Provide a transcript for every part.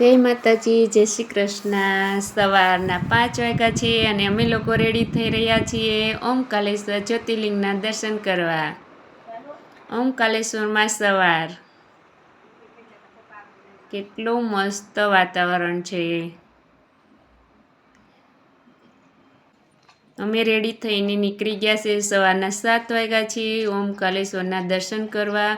જય માતાજી, જય શ્રી કૃષ્ણ. સવારના પાંચ વાગ્યા છે અને અમે લોકો રેડી થઈ રહ્યા છીએ ઓમકાલેશ્વર જ્યોતિર્લિંગના દર્શન કરવા. ઓમકાલેશ્વરમાં સવાર. કેટલું મસ્ત વાતાવરણ છે. અમે રેડી થઈને નીકળી ગયા છે સવારના સાત વાગ્યા છીએ ઓમકાલેશ્વરના દર્શન કરવા.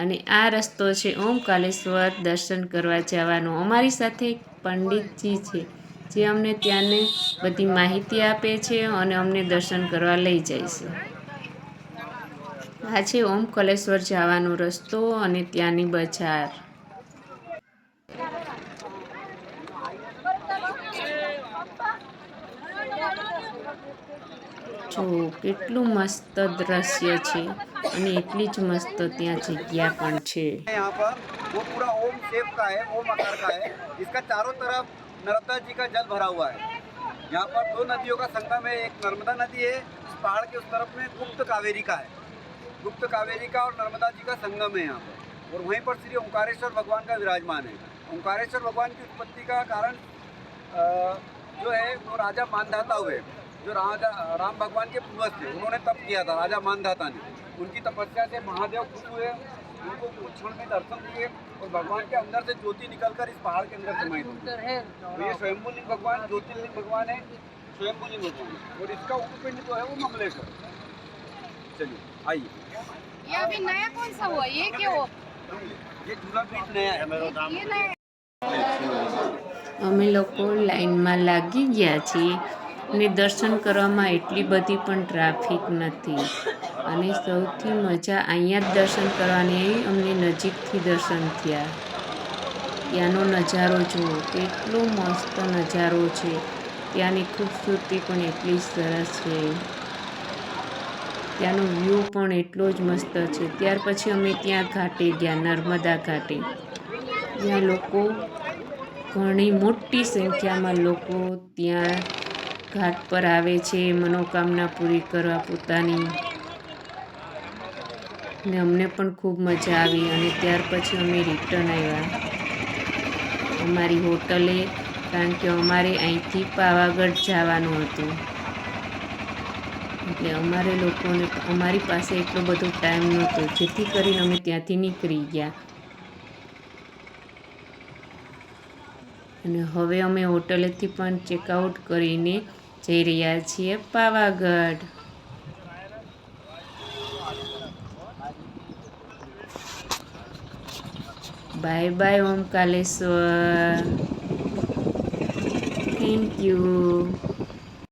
અને આ રસ્તો છે ઓમકાલેશ્વર દર્શન કરવા જવાનો. અમારી સાથે પંડિતજી છે, જે અમને ત્યાંને બધી માહિતી આપે છે અને અમને દર્શન કરવા લઈ જાય છે. આ છે ઓમકલેશ્વર જવાનો રસ્તો અને ત્યાંની બજાર. જો કેટલું મસ્ત દ્રશ્ય છે અને એટલી જ મસ્ત ત્યાં જગ્યા પણ છે यहाँ पर वो पूरा ओम शेप का है ओम आकार का है इसका चारों तरफ नर्मदा जी का जल भरा हुआ है यहाँ पर दो नदियों का संगम है एक नर्मदा नदी है इस पहाड़ के उस तरफ में गुप्त कावेरी का है गुप्त कावेरी का और नर्मदा जी का संगम है यहाँ पर और वहीं पर श्री ओंकारेश्वर भगवान का विराजमान है ओंकारेश्वर भगवान की उत्पत्ति का कारण अ, जो है वो राजा मानधाता हुए जो राजा राम भगवान के पूर्वज थे उन्होंने तप किया था राजा मानधाता ने उनकी तपस्या से महादेव खुश हुए उनको कुछ क्षण में दर्शन दिए और भगवान के अंदर से ज्योति निकलकर इस पहाड़ के अंदर समाई थी तो ये स्वयंभूलिंग भगवान ज्योतिर्लिंग भगवान है स्वयंभूलिंग भगवान और इसका उपपिंड जो है वो ममलेश्वर चलिए आइए ये अभी नया कौन सा हुआ ये क्या हुआ ये झूला पीठ नया है ये नया અમે લોકો લાઈનમાં લાગી ગયા છીએ અને દર્શન કરવામાં એટલી બધી પણ ટ્રાફિક નથી. અને સૌથી મજા અહીંયા જ દર્શન કરવાની, અમને નજીકથી દર્શન થયા. ત્યાંનો નજારો જુઓ, કેટલો મસ્ત નજારો છે. ત્યાંની ખૂબસૂરતી પણ એટલી સરસ છે. ત્યાંનો વ્યૂ પણ એટલો જ મસ્ત છે. ત્યાર પછી અમે ત્યાં ઘાટે ગયા, નર્મદા ઘાટે. જ્યાં લોકો ઘણી મોટી સંખ્યામાં લોકો ત્યાં ઘાટ પર આવે છે, મનોકામના પૂરી કરવા પોતાની. ને અમને પણ ખૂબ મજા આવી અને ત્યાર પછી અમે રિટર્ન આવ્યા. અમારી હોટલે, કારણ કે અમારે અહીંથી પાવાગઢ જવાનું હતું. એટલે અમારે લોકોને, અમારી પાસે એટલો બધો ટાઈમ નહોતો, જેથી કરીને અમે ત્યાંથી નીકળી ગયા. અને હવે અમે હોટલેથી પણ ચેકઆઉટ કરીને જઈ રહ્યા છીએ Pavagadh. Bye bye Omkareshwar. Thank you